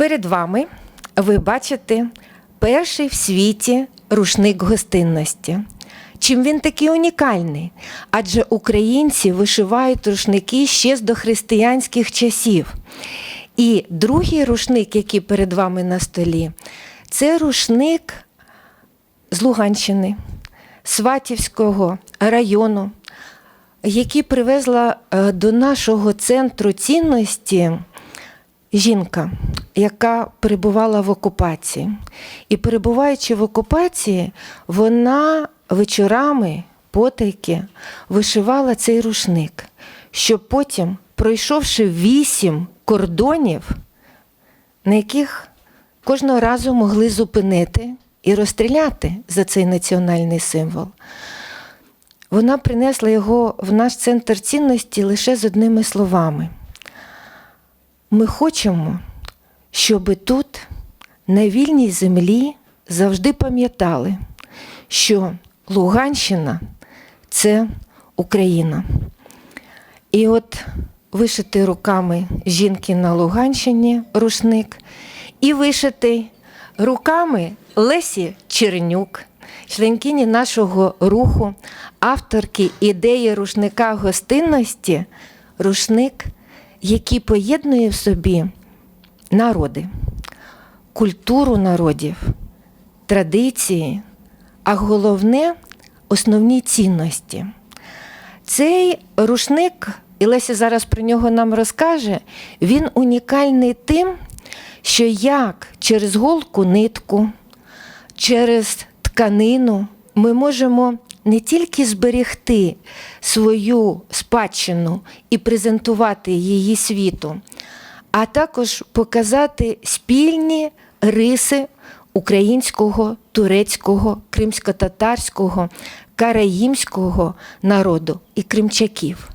Перед вами ви бачите перший в світі рушник гостинності. Чим він такий унікальний? Адже українці вишивають рушники ще з дохристиянських часів. І другий рушник, який перед вами на столі, це рушник з Луганщини, Сватівського району, який привезла е, до нашого центру цінності жінка, яка перебувала в окупації. І перебуваючи в окупації, вона вечорами потайки вишивала цей рушник, щоб потім, пройшовши вісім кордонів, на яких кожного разу могли зупинити і розстріляти за цей національний символ. Вона принесла його в наш центр цінності лише з одними словами. Ми хочемо, щоб тут, на вільній землі, завжди пам'ятали, що Луганщина це Україна. І от вишитий руками жінки на Луганщині рушник, і вишитий руками Лесі Чернюк, членкині нашого руху, авторки ідеї рушника гостинності, рушник, який поєднує в собі народи, культуру народів, традиції, а головне основні цінності. Цей рушник, і Леся зараз про нього нам розкаже, він унікальний тим, що як через голку нитку, через тканину ми можемо не тільки зберегти свою спадщину і презентувати її світу, а також показати спільні риси українського, турецького, кримсько-татарського, караїмського народу і кримчаків.